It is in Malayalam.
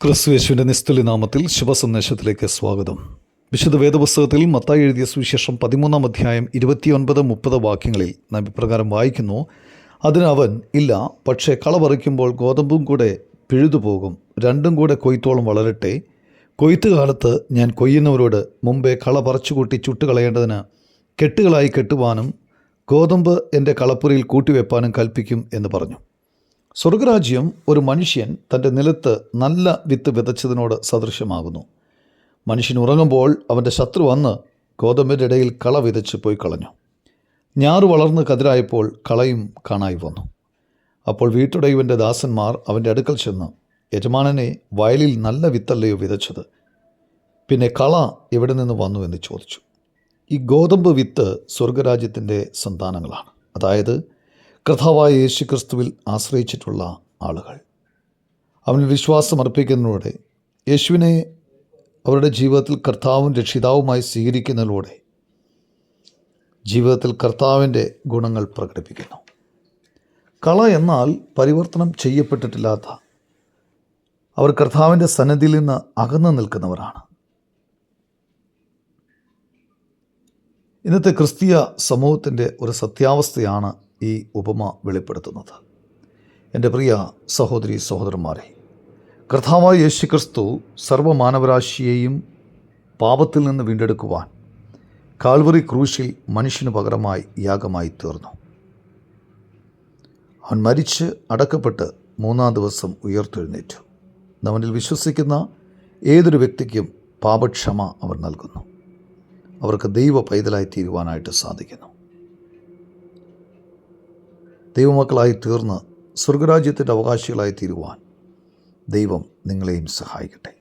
ക്രിസ്തു യേശുവിന്റെ നിസ്തുല്യ നാമത്തിൽ ശുഭസന്ദേശത്തിലേക്ക് സ്വാഗതം. വിശുദ്ധ വേദപുസ്തകത്തിൽ മത്തായി എഴുതിയ സുവിശേഷം പതിമൂന്നാം അധ്യായം ഇരുപത്തിയൊൻപത് മുപ്പത് വാക്യങ്ങളിൽ നാം ഇപ്രകാരം വായിക്കുന്നു അതിനവൻ ഇല്ല പക്ഷേ കള പറിക്കുമ്പോൾ ഗോതമ്പും കൂടെ പിഴുതുപോകും രണ്ടും കൂടെ കൊയ്ത്തോളം വളരട്ടെ. കൊയ്ത്ത് കാലത്ത് ഞാൻ കൊയ്യുന്നവരോട് മുമ്പേ കള പറിച്ചുകൂട്ടി ചുട്ടുകളയേണ്ടതിന് കെട്ടുകളായി കെട്ടുവാനും ഗോതമ്പ് എന്റെ കളപ്പുരയിൽ കൂട്ടിവെപ്പാനും കൽപ്പിക്കും എന്ന് പറഞ്ഞു. സ്വർഗരാജ്യം ഒരു മനുഷ്യൻ തന്റെ നിലത്ത് നല്ല വിത്ത് വിതച്ചതിനോട് സദൃശ്യമാകുന്നു. മനുഷ്യൻ ഉറങ്ങുമ്പോൾ അവന്റെ ശത്രു വന്ന് ഗോതമ്പിന്റെ ഇടയിൽ കള വിതച്ച് പോയി കളഞ്ഞു. ഞാറ് വളർന്ന് കതിരായപ്പോൾ കളയും കാണായി വന്നു. അപ്പോൾ വീട്ടുടയുവന്റെ ദാസന്മാർ അവന്റെ അടുക്കൽ ചെന്ന് യജമാനനെ വയലിൽ നല്ല വിത്തല്ലയോ വിതച്ചത്. പിന്നെ കള എവിടെ നിന്ന് വന്നു എന്ന് ചോദിച്ചു. ഈ ഗോതമ്പ് വിത്ത് സ്വർഗരാജ്യത്തിന്റെ സന്താനങ്ങളാണ്. അതായത് കർത്താവായ യേശു ക്രിസ്തുവിൽ ആശ്രയിച്ചിട്ടുള്ള ആളുകൾ. അവനിൽ വിശ്വാസം അർപ്പിക്കുന്നതിലൂടെ യേശുവിനെ അവരുടെ ജീവിതത്തിൽ കർത്താവും രക്ഷിതാവുമായി സ്വീകരിക്കുന്നതിലൂടെ ജീവിതത്തിൽ കർത്താവിന്റെ ഗുണങ്ങൾ പ്രകടിപ്പിക്കുന്നു. കള എന്നാൽ പരിവർത്തനം ചെയ്യപ്പെട്ടിട്ടില്ലാത്ത അവർ കർത്താവിന്റെ സന്നദ്ധിയിൽ നിന്ന് അകന്നു നിൽക്കുന്നവരാണ്. ഇന്നത്തെ ക്രിസ്തീയ സമൂഹത്തിന്റെ ഒരു സത്യാവസ്ഥയാണ് ഈ ഉപമ വെളിപ്പെടുത്തുന്നത്. എന്റെ പ്രിയ സഹോദരി സഹോദരന്മാരെ കർത്താവായ യേശുക്രിസ്തു സർവമാനവരാശിയെയും പാപത്തിൽ നിന്ന് വീണ്ടെടുക്കുവാൻ കാൽവറി ക്രൂശിൽ മനുഷ്യന് പകരമായി യാഗമായി തീർന്നു. അവൻ മരിച്ച് അടക്കപ്പെട്ട് മൂന്നാം ദിവസം ഉയർത്തെഴുന്നേറ്റു. അവനിൽ വിശ്വസിക്കുന്ന ഏതൊരു വ്യക്തിക്കും പാപക്ഷമ അവർ നൽകുന്നു. അവർക്ക് ദൈവ പൈതലായി തീരുവാനായിട്ട് സാധിക്കുന്നു. ദൈവമക്കളായി തീർന്ന് സ്വർഗരാജ്യത്തിന്റെ അവകാശികളായി തീരുവാൻ ദൈവം നിങ്ങളെയും സഹായിക്കട്ടെ.